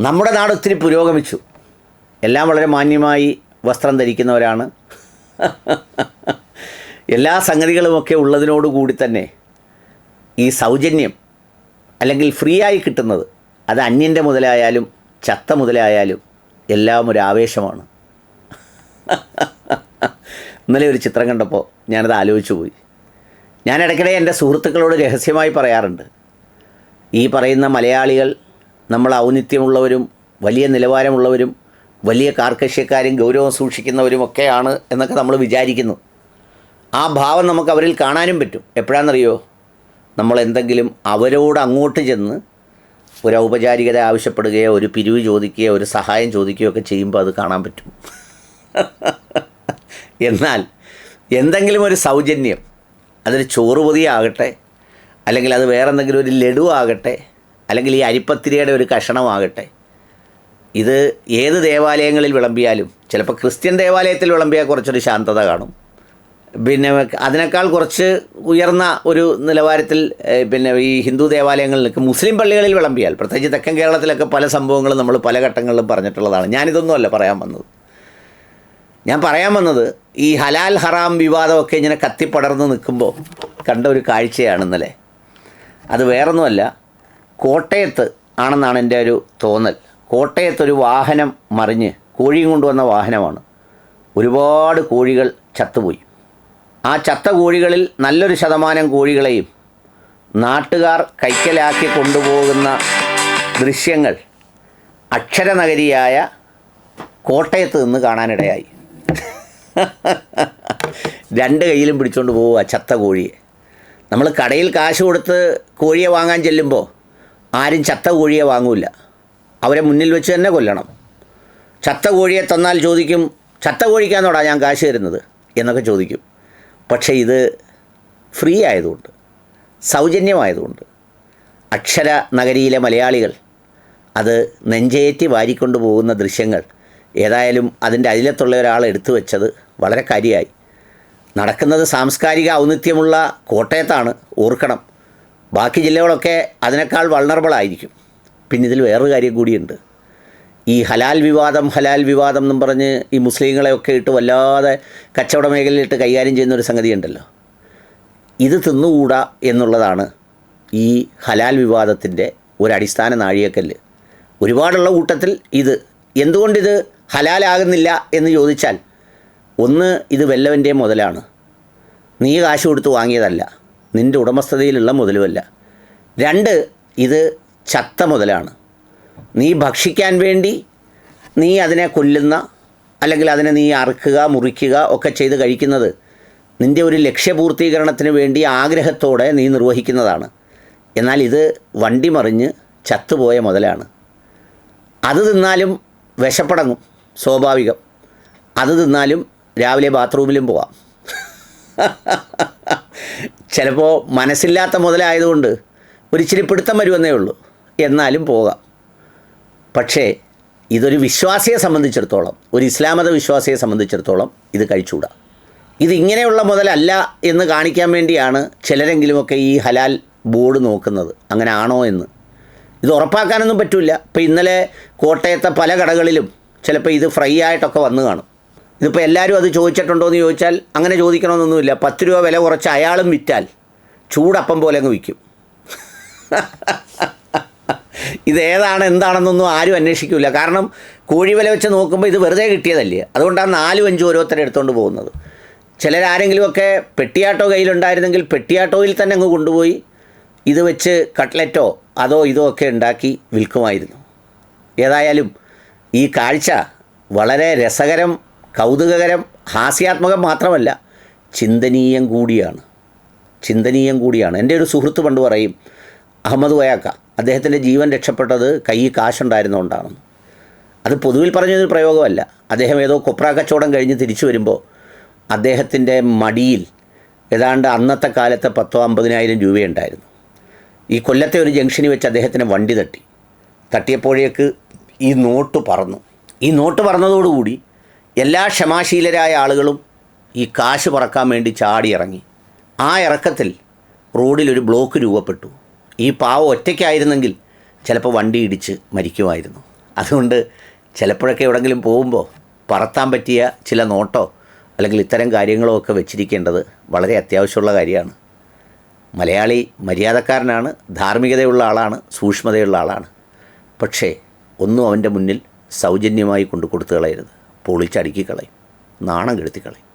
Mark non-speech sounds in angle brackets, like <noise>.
നമ്മുടെ നാട് ഒത്തിരി പുരോഗമിച്ചു. എല്ലാം വളരെ മാന്യമായി വസ്ത്രം ധരിക്കുന്നവരാണ്. എല്ലാ സംഗതികളുമൊക്കെ ഉള്ളതിനോടുകൂടി തന്നെ ഈ സൗജന്യം അല്ലെങ്കിൽ ഫ്രീ ആയി കിട്ടുന്നത് അത് അന്യന്റെ മുതലായാലും ചത്ത മുതലായാലും എല്ലാം ഒരു ആവേശമാണ്. ഇന്നലെ ഒരു ചിത്രം കണ്ടപ്പോൾ ഞാനത് ആലോചിച്ചു പോയി. ഞാൻ ഇടയ്ക്കിടെ എന്റെ സുഹൃത്തുക്കളോട് രഹസ്യമായി പറയാറുണ്ട്. ഈ പറയുന്ന മലയാളികൾ നമ്മൾ ഔന്നിത്യമുള്ളവരും വലിയ നിലവാരമുള്ളവരും വലിയ കാർക്കശ്യക്കാരും ഗൗരവം സൂക്ഷിക്കുന്നവരും ഒക്കെയാണ് എന്നൊക്കെ നമ്മൾ വിചാരിക്കുന്നു. ആ ഭാവം നമുക്ക് അവരിൽ കാണാനും പറ്റും. എപ്പോഴാണെന്നറിയോ? നമ്മൾ എന്തെങ്കിലും അവരോട് അങ്ങോട്ട് ചെന്ന് ഒരു ഔപചാരികത ആവശ്യപ്പെടുകയോ ഒരു പിരിവ് ചോദിക്കുകയോ ഒരു സഹായം ചോദിക്കുകയോ ഒക്കെ ചെയ്യുമ്പോൾ അത് കാണാൻ പറ്റും. എന്നാൽ എന്തെങ്കിലും ഒരു സൗജന്യം അതൊരു ചോറ് പൊതിയാകട്ടെ അല്ലെങ്കിൽ അത് വേറെന്തെങ്കിലും ഒരു ലഡു ആകട്ടെ അല്ലെങ്കിൽ ഈ അരിപ്പത്തിരിയുടെ ഒരു കഷണമാകട്ടെ. ഇത് ഏത് ദേവാലയങ്ങളിൽ വിളമ്പിയാലും ചിലപ്പോൾ ക്രിസ്ത്യൻ ദേവാലയത്തിൽ വിളമ്പിയാൽ കുറച്ചൊരു ശാന്തത കാണും. പിന്നെ അതിനേക്കാൾ കുറച്ച് ഉയർന്ന ഒരു നിലവാരത്തിൽ പിന്നെ ഈ ഹിന്ദു ദേവാലയങ്ങളിലൊക്കെ മുസ്ലിം പള്ളികളിൽ വിളമ്പിയാൽ പ്രത്യേകിച്ച് തെക്കൻ കേരളത്തിലൊക്കെ പല സംഭവങ്ങളും നമ്മൾ പല ഘട്ടങ്ങളിലും പറഞ്ഞിട്ടുള്ളതാണ്. ഞാനിതൊന്നുമല്ല പറയാൻ വന്നത്. ഞാൻ പറയാൻ വന്നത് ഈ ഹലാൽ ഹറാം വിവാദമൊക്കെ ഇങ്ങനെ കത്തിപ്പടർന്ന് നിൽക്കുമ്പോൾ കണ്ട ഒരു കാഴ്ചയാണ് ഇന്നലെ. അത് വേറൊന്നുമല്ല കോട്ടയത്ത് ആണെന്നാണ് എന്റെ ഒരു തോന്നൽ. കോട്ടയത്തൊരു വാഹനം മറിഞ്ഞ് കോഴിയും കൊണ്ടുവന്ന വാഹനമാണ്. ഒരുപാട് കോഴികൾ ചത്തുപോയി. ആ ചത്ത കോഴികളിൽ നല്ലൊരു ശതമാനം കോഴികളെയും നാട്ടുകാർ കൈക്കലാക്കി കൊണ്ടുപോകുന്ന ദൃശ്യങ്ങൾ അക്ഷരനഗരിയായ കോട്ടയത്ത് നിന്ന് കാണാനിടയായി. രണ്ട് കയ്യിലും പിടിച്ചുകൊണ്ട് പോവുക ചത്ത കോഴിയെ. നമ്മൾ കടയിൽ കാശ് കൊടുത്ത് കോഴിയെ വാങ്ങാൻ ചെല്ലുമ്പോൾ ആരും ചത്ത കോഴിയെ വാങ്ങൂല. അവരെ മുന്നിൽ വെച്ച് തന്നെ കൊല്ലണം. ചത്ത കോഴിയെ തന്നാൽ ചോദിക്കും ചത്ത കോഴിക്കാന്നോടാ ഞാൻ കാശ് തരുന്നത്? എന്നൊക്കെ ചോദിക്കും. പക്ഷേ ഇത് ഫ്രീ ആയതുകൊണ്ട് സൗജന്യമായതുകൊണ്ട് അക്ഷര നഗരിയിലെ മലയാളികൾ അത് നെഞ്ചേറ്റി വാരിക്കൊണ്ടു പോകുന്ന ദൃശ്യങ്ങൾ ഏതായാലും അതിന്റെ അതിലത്തുള്ള ഒരാൾ എടുത്തു വെച്ചത് വളരെ കാര്യമായി. നടക്കുന്നത് സാംസ്കാരിക ഔന്നിത്യമുള്ള കോട്ടയത്താണ്. ഓർക്കണം. ബാക്കി ജില്ലകളൊക്കെ അതിനേക്കാൾ വൾണറബിളായിരിക്കും പിന്നെ ഇതിൽ വേറൊരു കാര്യം കൂടിയുണ്ട്. ഈ ഹലാൽ വിവാദം ഹലാൽ വിവാദം എന്നും പറഞ്ഞ് ഈ മുസ്ലിങ്ങളെയൊക്കെ ഇട്ട് വല്ലാതെ കച്ചവട മേഖലയിലിട്ട് കൈകാര്യം ചെയ്യുന്ന ഒരു സംഗതി ഉണ്ടല്ലോ ഇത് തിന്നുകൂടാ എന്നുള്ളതാണ് ഈ ഹലാൽ വിവാദത്തിന്റെ ഒരു അടിസ്ഥാന നാഴികക്കല്ല്. ഒരുപാടുള്ള കൂട്ടത്തിൽ ഇത്. എന്തുകൊണ്ടിത് ഹലാലാകുന്നില്ല എന്ന് ചോദിച്ചാൽ ഒന്ന് ഇത് വല്ലവന്റെ മുതലാണ്. നീ കാശ് കൊടുത്ത് വാങ്ങിയതല്ല. നിന്റെ ഉടമസ്ഥതയിലുള്ള മുതലുമല്ല. രണ്ട് ഇത് ചത്ത മുതലാണ്. നീ ഭക്ഷിക്കാൻ വേണ്ടി നീ അതിനെ കൊല്ലുന്ന അല്ലെങ്കിൽ അതിനെ നീ അറുക്കുക മുറിക്കുക ഒക്കെ ചെയ്ത് കഴിക്കുന്നത് നിന്റെ ഒരു ലക്ഷ്യപൂർത്തീകരണത്തിന് വേണ്ടി ആഗ്രഹത്തോടെ നീ നിർവഹിക്കുന്നതാണ്. എന്നാൽ ഇത് വണ്ടി മറിഞ്ഞ് ചത്തുപോയ മുതലാണ്. അത് തിന്നാലും വിശപ്പടങ്ങും സ്വാഭാവികം. അത് തിന്നാലും രാവിലെ ബാത്റൂമിലും പോവാം. <laughs> ചിലപ്പോൾ മനസ്സില്ലാത്ത മുതലായതുകൊണ്ട് ഒരിച്ചിരി പിടുത്തം വരുമെന്നേ ഉള്ളൂ. എന്നാലും പോകാം. പക്ഷേ ഇതൊരു വിശ്വാസിയെ സംബന്ധിച്ചിടത്തോളം ഒരു ഇസ്ലാമത വിശ്വാസിയെ സംബന്ധിച്ചിടത്തോളം ഇത് കഴിച്ചുകൂടാ. ഇത് മുതലല്ല എന്ന് കാണിക്കാൻ വേണ്ടിയാണ് ചിലരെങ്കിലുമൊക്കെ ഈ ഹലാൽ ബോർഡ് നോക്കുന്നത്. അങ്ങനെ ആണോ എന്ന്. ഇത് ഉറപ്പാക്കാനൊന്നും പറ്റില്ല ഇപ്പോൾ ഇന്നലെ കോട്ടയത്തെ പല കടകളിലും ചിലപ്പോൾ ഇത് ഫ്രൈ ആയിട്ടൊക്കെ വന്നു കാണും. ഇതിപ്പോൾ എല്ലാവരും അത് ചോദിച്ചിട്ടുണ്ടോ എന്ന് ചോദിച്ചാൽ അങ്ങനെ ചോദിക്കണമെന്നൊന്നുമില്ല. പത്ത് രൂപ വില കുറച്ച് അയാളും വിറ്റാൽ ചൂടപ്പം പോലെ അങ്ങ് വിൽക്കും. <laughs> ഇതേതാണ് എന്താണെന്നൊന്നും ആരും അന്വേഷിക്കില്ല കാരണം കോഴി വില വെച്ച് നോക്കുമ്പോൾ ഇത് വെറുതെ കിട്ടിയതല്ലേ. അതുകൊണ്ടാണ് നാലും അഞ്ചും ഓരോരുത്തരെ എടുത്തുകൊണ്ട് പോകുന്നത്. ചിലരാരെങ്കിലുമൊക്കെ പെട്ടിയാട്ടോ കയ്യിലുണ്ടായിരുന്നെങ്കിൽ പെട്ടിയാട്ടോയിൽ തന്നെ അങ്ങ് കൊണ്ടുപോയി ഇത് വെച്ച് കട്ട്ലറ്റോ അതോ ഇതോ ഒക്കെ ഉണ്ടാക്കി വിൽക്കുമായിരുന്നു. ഏതായാലും ഈ കാഴ്ച വളരെ രസകരം കൗതുകകരം ഹാസ്യാത്മകം മാത്രമല്ല ചിന്തനീയം കൂടിയാണ്. ചിന്തനീയം കൂടിയാണ്. എന്റെ ഒരു സുഹൃത്ത് പണ്ട് പറയും അഹമ്മദ് വയാക്ക അദ്ദേഹത്തിന്റെ ജീവൻ രക്ഷപ്പെട്ടത് കൈ കാശുണ്ടായിരുന്നുകൊണ്ടാണെന്ന് അത് പൊതുവിൽ പറഞ്ഞൊരു പ്രയോഗമല്ല. അദ്ദേഹം ഏതോ കൊപ്ര കച്ചവടം കഴിഞ്ഞ് തിരിച്ചു വരുമ്പോൾ അദ്ദേഹത്തിന്റെ മടിയിൽ ഏതാണ്ട് അന്നത്തെ കാലത്തെ പത്തോ അമ്പതിനായിരം രൂപയുണ്ടായിരുന്നു. ഈ കൊല്ലത്തെ ഒരു ജംഗ്ഷനിൽ വെച്ച് അദ്ദേഹത്തിന് വണ്ടി തട്ടി. തട്ടിയപ്പോഴേക്ക് ഈ നോട്ട് പറന്നു. ഈ നോട്ട് പറന്നതോടുകൂടി എല്ലാ ക്ഷമാശീലരായ ആളുകളും ഈ കാശ് പറക്കാൻ വേണ്ടി ചാടി ഇറങ്ങി. ആ ഇറക്കത്തിൽ റോഡിലൊരു ബ്ലോക്ക് രൂപപ്പെട്ടു. ഈ പാവം ഒറ്റയ്ക്കായിരുന്നെങ്കിൽ ചിലപ്പോൾ വണ്ടി ഇടിച്ച് മരിക്കുമായിരുന്നു. അതുകൊണ്ട് ചിലപ്പോഴൊക്കെ എവിടെങ്കിലും പോകുമ്പോൾ പറത്താൻ പറ്റിയ ചില നോട്ടോ അല്ലെങ്കിൽ ഇത്തരം കാര്യങ്ങളോ ഒക്കെ വെച്ചിരിക്കേണ്ടത് വളരെ അത്യാവശ്യമുള്ള കാര്യമാണ്. മലയാളി മര്യാദക്കാരനാണ് ധാർമ്മികതയുള്ള ആളാണ് സൂക്ഷ്മതയുള്ള ആളാണ്. പക്ഷേ ഒന്നും അവന്റെ മുന്നിൽ സൗജന്യമായി കൊണ്ടു കൊടുത്തു കളയരുത്. പൊളിച്ചടുക്കി കളയും. നാണം കെടുത്തി കളയും.